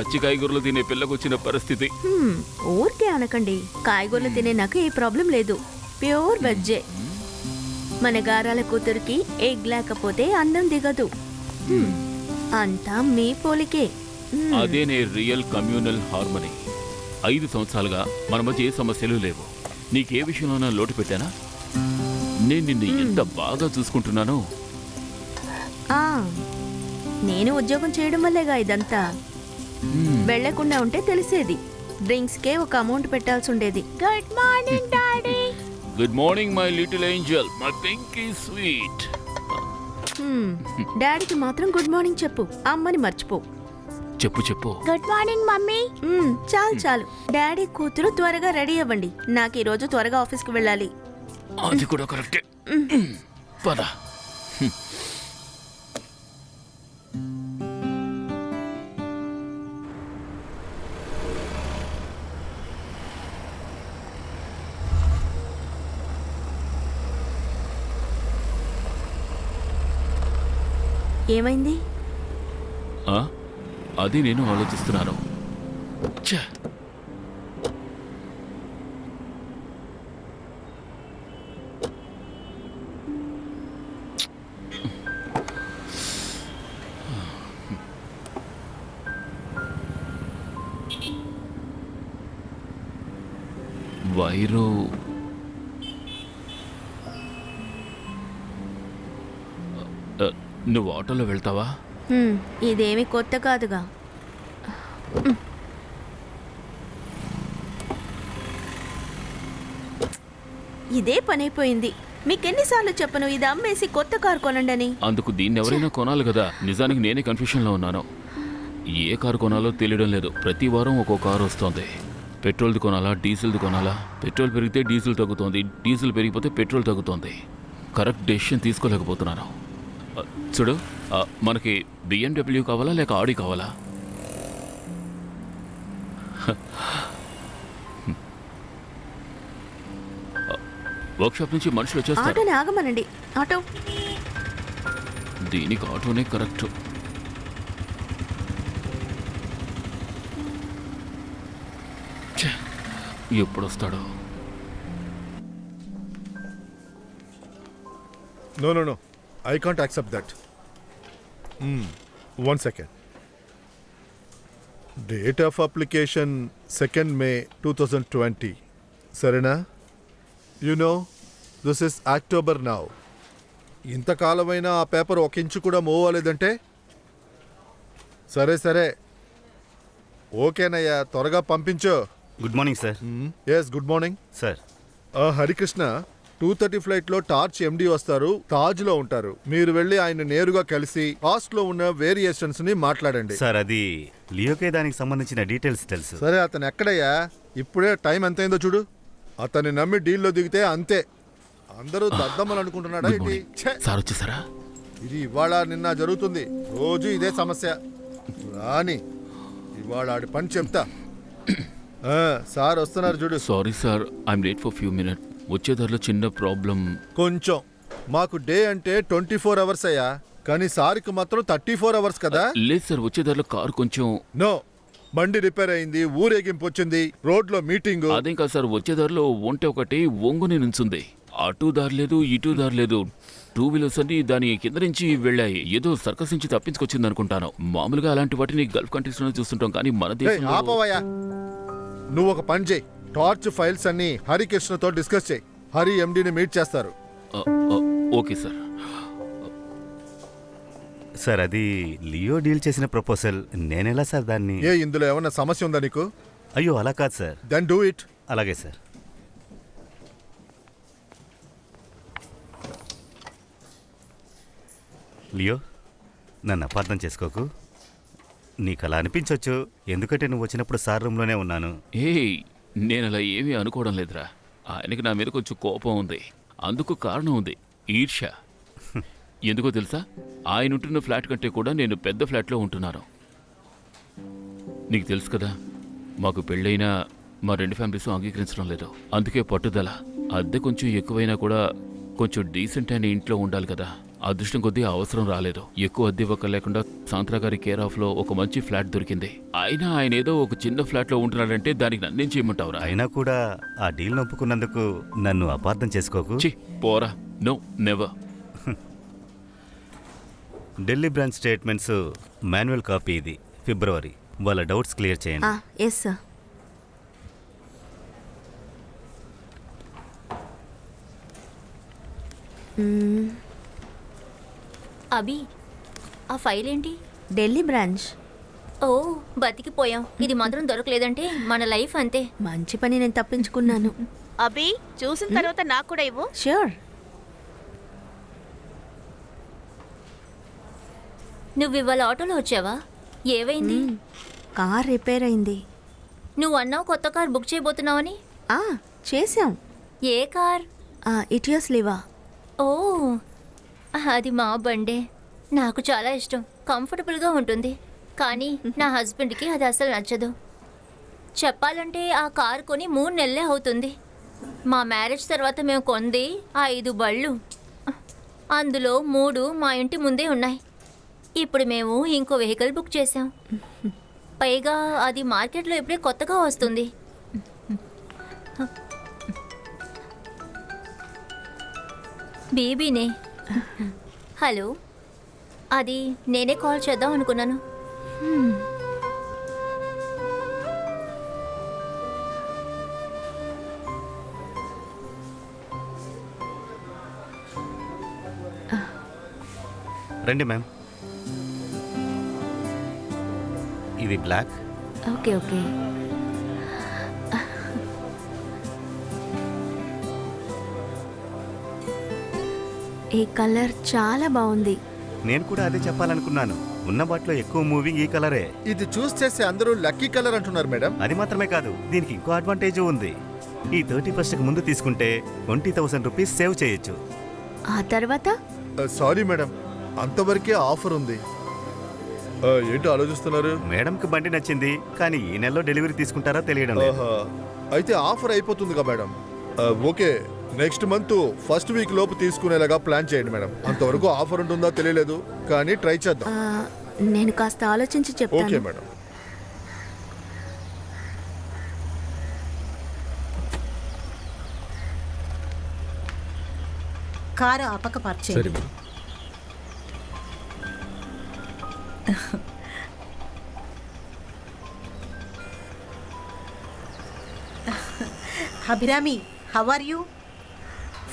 పచ్చి కాయగూరలు తినే పిల్లకు వచ్చిన పరిస్థితి. హ్మ్, ఊరికే అనకండి. కాయగూరలు తినే నాకు ఏ ప్రాబ్లం లేదు. ప్యూర్ వెజ్జే. మన గారాల కూతురికి ఎగ్ లేకపోతే అందం దిగదు. హ్మ్, అంతా మీ పోలికే. హ్మ్, అదేనే రియల్ కమ్యూనల్ హార్మనీ. ఐదు సంవత్సరాలుగా మన మధ్య ఏ సమస్యలు లేవు. నీకే విషయంలోనా లోటు పెట్టానా? నేను నిన్ను ఎంత బాగా చూసుకుంటున్నానో. ఆ, నేను ఉద్యోగం చేయడం వల్లేగా ఇదంతా. వెళ్ళకుండా ఉంటే తెలిసేది. డ్రింక్స్ కే ఒక అమౌంట్ పెట్టాల్సి ఉండేది good morning daddy good morning my little angel my pinky sweet డాడీకి మాత్రం గుడ్ మార్నింగ్ చెప్పు. అమ్మని మర్చిపో. చెప్పు చెప్పు. Good morning mummy. చాలు చాలు. డాడీ కూతురు త్వరగా రెడీ అవ్వండి. నాకు ఈ రోజు త్వరగా ఆఫీస్కి వెళ్ళాలి. అది కూడా కరెక్టే. పద. ఏమైంది ఆ? అది నేను ఆలోచిస్తున్నాను ఛ! వైరు నువ్వు ఆటోలో వెళ్తావా? హ్మ్, ఇదేమి కొత్త కాదుగా. ఇదే పనైపోయింది. మీకెన్నిసార్లు చెప్పను ఇది అమ్మేసి కొత్త కారు కొనండి అని అందుకు దీన్ని ఎవరైనా కొనాలి కదా. నిజానికి నేనే కన్ఫ్యూషన్లో ఉన్నాను. ఏ కారు కొనాలో తెలియడం లేదు. ప్రతి వారం ఒక్కో కారు వస్తోంది. పెట్రోల్ది కొనాలా డీజిల్ది కొనాలా? పెట్రోల్ పెరిగితే డీజిల్ తగ్గుతోంది. డీజిల్ పెరిగిపోతే పెట్రోల్ తగ్గుతోంది. కరెక్ట్ డెసిషన్ తీసుకోలేకపోతున్నాను. చూడు ఆ, మనకి బిఎండబ్ల్యూ కావాలా లేక ఆడి కావాలా? వర్క్షాప్ నుంచి మనుషులు వచ్చేస్తారు. ఆటోని ఆగమనండి. ఆటో. దీనికి ఆటోనే కరెక్ట్. ఛే, ఎప్పుడొస్తాడో? No, no, no. I can't accept that. Hmm. One second. Date of application 2nd May 2020. సరేనా you know this is October now ఇంతకాలమైన ఆ పేపర్ ఒక ఇంచు కూడా మూవ్ అవ్వలేదంటే సరే సరే ఓకేనయ్యా త్వరగా పంపించు good morning sir yes good morning sir Harikrishna two thirty ఫ్లైట్లో టార్చ్ ఎండి వస్తారు తాజ్లో ఉంటారు. మీరు వెళ్ళి ఆయన నేరుగా కలిసి కాస్ట్లో ఉన్న వేరియేషన్స్ని మాట్లాడండి. సార్ అది లియోకే దానికి సంబంధించిన డీటెయిల్స్ తెలుసు. సరే అతను ఎక్కడయ్యా? ఇప్పుడే టైం ఎంతైందో చూడు. అతన్ని నమ్మి డీల్లో దిగితే అంతే. అందరూ దద్దమ్మలు అనుకుంటున్నాడా ఇది ఛే! సార్ వచ్చేసారా? ఇది ఇవాళ నిన్న జరుగుతుంది. రోజు ఇదే సమస్య. రాని ఇవాళ ఆడి పని చెప్తా. ఆ, సార్ వస్తున్నారు చూడు. Sorry sir I'm late for few minute వచ్చే దారిలో చిన్న ప్రాబ్లం. కొంచెం. మాకు డే అంటే ట్వంటీ ఫోర్ అవర్స్ అయ్యా. కానీ సార్కి మాత్రం థర్టీ ఫోర్ అవర్స్ కదా. లేదు సార్ వచ్చే దారిలో కారు కొంచెం. నో. బండి రిపేర్ అయింది ఊరేగింపు వచ్చింది రోడ్లో మీటింగ్. అదేం కాదు సార్ వచ్చే దారిలో ఒంటె ఒకటి ఒంగుని నుంచుంది. అటు దారి లేదు ఇటు దారి లేదు. టూ వీలర్స్ అన్ని దాని కింద నుంచి వెళ్ళాయి. ఏదో సర్కస్ నుంచి తప్పించుకొచ్చింది అనుకుంటాను. మామూలుగా అలాంటి వాటిని గల్ఫ్ కంట్రీస్లో చూస్తుంటాం కానీ మన ఆపవయ్యా. నువ్వు ఒక పని చేయి. టార్చ్ ఫైల్స్ అన్ని హరికృష్ణతో డిస్కస్ చేయి. హరి ఎండిని మీట్ చేస్తారు. Okay sir. సార్ అది లియో డీల్ చేసిన ప్రపోజల్. నేనెలా సార్ దాన్ని? ఏ ఇందులో ఏమన్నా సమస్య ఉందా నీకు? అయ్యో అలా కాదు సార్. దెన్ డూ ఇట్ అలాగే సార్. లియో నన్ను అపార్థం చేసుకోకు. నీకు అలా అనిపించవచ్చు ఎందుకంటే నువ్వు వచ్చినప్పుడు సార్ రూమ్లోనే ఉన్నాను. ఏయ్ నేను అలా ఏమీ అనుకోవడం లేదురా. ఆయనకి నా మీద కొంచెం కోపం ఉంది. అందుకు కారణం ఉంది. ఈర్ష్య ఎందుకో తెలుసా? ఆయన ఉంటున్న ఫ్లాట్ కంటే కూడా నేను పెద్ద ఫ్లాట్లో ఉంటున్నాను. నీకు తెలుసు కదా మాకు పెళ్ళైనా మా రెండు ఫ్యామిలీస్ అంగీకరించడం లేదు. అందుకే పట్టుదల. అద్దె కొంచెం ఎక్కువైనా కూడా కొంచెం డీసెంట్ అయిన ఇంట్లో ఉండాలి కదా. అదృష్టం కొద్దీ ఆ అవసరం రాలేదు. ఎక్కువ అద్దె ఇవ్వక లేకుండా సాంత్రా గారి కేర్ ఆఫ్లో ఒక మంచి ఫ్లాట్ దొరికింది. అయినా ఆయన ఏదో ఒక చిన్న ఫ్లాట్లో ఉంటున్నాడంటే దానికి నన్నేం చేయమంటావురా? అయినా కూడా ఆ డీల్ ఒప్పుకున్నందుకు నన్ను అపార్థం చేసుకోకు. చి పోరా. No never. Delhi branch statements manual copy ఇది ఫిబ్రవరి. వాళ్ళ డౌట్స్ క్లియర్ చేయండి. ఎస్ సార్ అభి ఆ ఫైల్ ఏంటి? ఢిల్లీ బ్రాంచ్. ఓ బతికిపోయాం. ఇది మాత్రం దొరకలేదంటే మన లైఫ్ అంతే. మంచి పని నేను తప్పించుకున్నాను. అభి చూసిన తర్వాత నాకు కూడా ఇవ్వు. ష్యూర్ నువ్వు ఇవాళ ఆటోలో వచ్చావా? ఏవైంది కార్ రిపేర్ అయింది. నువ్వు అన్నావు కొత్త కార్ బుక్ చేయబోతున్నావని? ఆ చేసాం ఏ కార్? Etios Liva. ఓ అది మా బండే. నాకు చాలా ఇష్టం. కంఫర్టబుల్గా ఉంటుంది. కానీ నా హస్బెండ్కి అది అసలు నచ్చదు. చెప్పాలంటే ఆ కారు కొని మూడు నెలలే అవుతుంది. మా మ్యారేజ్ తర్వాత మేము కొంది ఐదు బళ్ళు. అందులో మూడు మా ఇంటి ముందే ఉన్నాయి. ఇప్పుడు మేము ఇంకో వెహికల్ బుక్ చేసాం పైగా అది మార్కెట్లో ఇప్పుడే కొత్తగా వస్తుంది. బేబీనే. హలో. అది నేనే కాల్ చేద్దాం అనుకున్నాను. రండి మ్యామ్. ఇది బ్లాక్. Okay okay. ఈ కలర్ చాలా బాగుంది. నేను కూడా అదే చెప్పాలనుకున్నాను. ఉన్న వాటిలో ఎక్కువ మూవింగ్ ఈ కలరే. ఇది చూస్ చేసి అందరూ లక్కీ కలర్ అంటున్నారు మేడం. అది మాత్రమే కాదు దీనికి ఇంకో అడ్వాంటేజ్ ఉంది. ఈ థర్టీ ఫస్ట్కి ముందు తీసుకుంటే ట్వంటీ థౌసండ్ రూపీస్ సేవ్ చేయొచ్చు. ఆ తర్వాత? సారీ మేడం అంతవరకే ఆఫర్ ఉంది. ఆ, ఏంటి ఆలోచిస్తున్నారు? మేడంకి బండి నచ్చింది కానీ ఈ నెలలో డెలివరీ తీసుకుంటారా తెలియడం లేదు. ఆహా. అయితే ఆఫర్ అయిపోతుందిగా మేడం. ఆ, okay next month first week లోపు తీసుకునేలాగా ప్లాన్ చేయండి మేడం. అంతవరకు ఆఫర్ ఉంటుందో తెలియలేదు కానీ ట్రై చేద్దాం. నేను కాస్త ఆలోచించి ఓకే చెప్తాను మేడం. కారు ఆపక పార్క్ చేయండి. Abhirami how are you